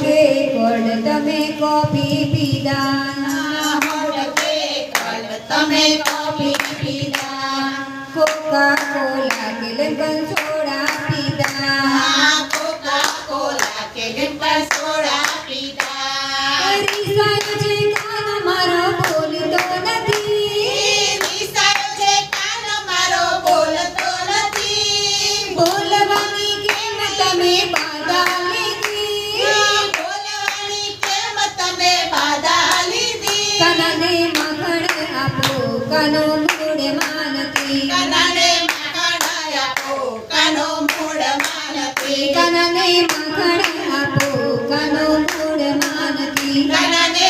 હોઠે કોડ તમે કોફી પીધા. હોઠે કોડ તમે કોફી પીધા. કોકા કોલા કે લેમન સોડા પીધા. કોકા કોલા કે પીધા રીસાયો મારો બોલતો નથી રીસાયો મારો બોલતો નથી. બોલવાની કેમ તમે બાધા? Kanane makhan apu kanu mood manati. Kanane makhan apu kanu mood manati. Kanane makhan apu kanu mood manati. Kanane.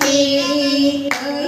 happy.